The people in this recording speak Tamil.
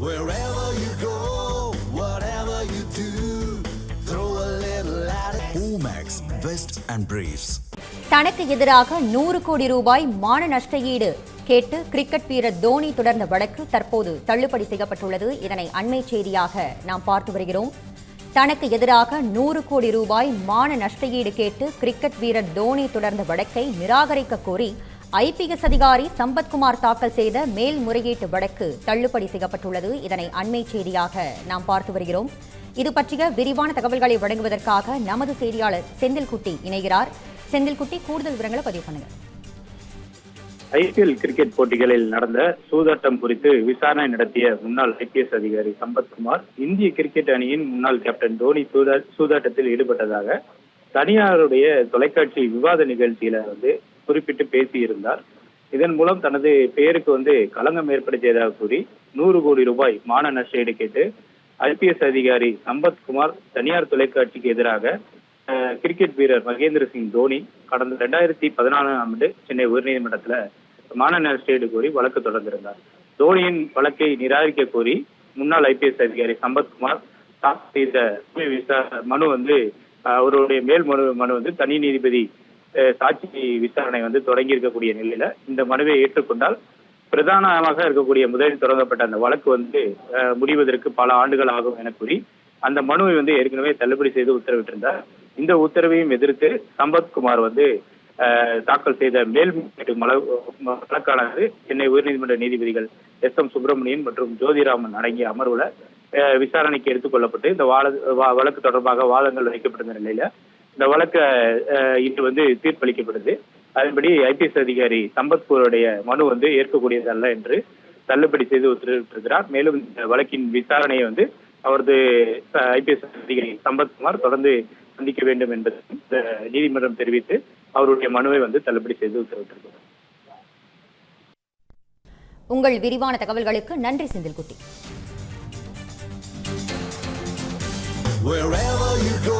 Wherever you go, whatever you do, throw a little at it. Omax, Vest and Briefs. தனக்கு எதிராக நூறு கோடி ரூபாய் மான நஷ்ட ஈடு கேட்டு கிரிக்கெட் வீரர் தோனி தொடர்ந்த வழக்கு தற்போது தள்ளுபடி செய்யப்பட்டுள்ளது இதனை அண்மை செய்தியாக நாம் பார்த்து வருகிறோம் தனக்கு எதிராக நூறு கோடி ரூபாய் மான நஷ்ட ஈடு கேட்டு கிரிக்கெட் வீரர் தோனி தொடர்ந்த வழக்கை நிராகரிக்க கோரி ஐபிஎஸ் அதிகாரி சம்பத்குமார் தாக்கல் செய்த மேல்முறையீட்டு வழக்கு தள்ளுபடி செய்யப்பட்டுள்ளது. இதனை அண்மை செய்தியாக நாம் பார்த்து வருகிறோம். இது பற்றிய விரிவான தகவல்களை வழங்குவதற்காக நமது செய்தியாளர் செந்தில்குட்டி இணைகிறார். செந்தில்குட்டி கூடுதல் விவரங்களை பதிவு பண்ணுங்க. ஐபிஎல் கிரிக்கெட் போட்டிகளில் நடந்த சூதாட்டம் குறித்து விசாரணை நடத்திய முன்னாள் ஐபிஎஸ் அதிகாரி சம்பத்குமார் இந்திய கிரிக்கெட் அணியின் முன்னாள் கேப்டன் தோனி சூதாட்டத்தில் ஈடுபட்டதாக தனியாருடைய தொலைக்காட்சி விவாத நிகழ்ச்சியில வந்து குறிப்பிட்டு பேசியிருந்தார். இதன் மூலம் தனது பெயருக்கு வந்து களங்கம் ஏற்படுத்தியதாக கூறி நூறு கோடி ரூபாய் மான நஷ்டஈடு கேட்டு ஐபிஎஸ் அதிகாரி சம்பத்குமார் தனியார் தொலைக்காட்சிக்கு எதிராக கிரிக்கெட் வீரர் மகேந்திர சிங் தோனி கடந்த ரெண்டாயிரத்தி பதினாலாம் ஆண்டு சென்னை உயர்நீதிமன்றத்துல மான நஷ்டஈடு கோரி வழக்கு தொடர்ந்திருந்தார். தோனியின் வழக்கை நிராகரிக்க கோரி முன்னாள் ஐபிஎஸ் அதிகாரி சம்பத்குமார் தாக்கல் செய்த மனு வந்து அவருடைய மேல் மனு மனு வந்து தனி நீதிபதி சாட்சி விசாரணை வந்து தொடங்கி இருக்கக்கூடிய நிலையில இந்த மனுவை ஏற்றுக்கொண்டால் பிரதானமாக இருக்கக்கூடிய முதலில் தொடங்கப்பட்ட அந்த வழக்கு வந்து அஹ், முடிவதற்கு பல ஆண்டுகள் ஆகும் என கூறி அந்த மனுவை வந்து ஏற்கனவே தள்ளுபடி செய்து உத்தரவிட்டிருந்தார். இந்த உத்தரவையும் எதிர்த்து சம்பத்குமார் வந்து தாக்கல் செய்த மேல்முறையீட்டு மல- வழக்கானது சென்னை உயர்நீதிமன்ற நீதிபதிகள் எஸ் எம் சுப்பிரமணியன் மற்றும் ஜோதிராமன் அடங்கிய அமர்வுல அஹ், விசாரணைக்கு எடுத்துக் கொள்ளப்பட்டு இந்த வாழ- வா- வழக்கு தொடர்பாக வாதங்கள் வைக்கப்பட்டிருந்த நிலையில இந்த வழக்கு இன்று வந்து தீர்ப்பளிக்கப்படுது. அதன்படி ஐபிஎஸ் அதிகாரி சம்பத்குமாருடைய மனு வந்து ஏற்கக்கூடியதல்ல என்று தள்ளுபடி செய்து உத்தரவிட்டிருக்கிறார். மேலும் இந்த வழக்கின் விசாரணையை வந்து அவரது ஐபிஎஸ் அதிகாரி சம்பத்குமார் தொடர்ந்து சந்திக்க வேண்டும் என்பது இந்த நீதிமன்றம் தெரிவித்து அவருடைய மனுவை வந்து தள்ளுபடி செய்து உத்தரவிட்டிருக்கிறார் உங்கள் விரிவான தகவல்களுக்கு நன்றி செந்தில்குட்டி. Wherever you go,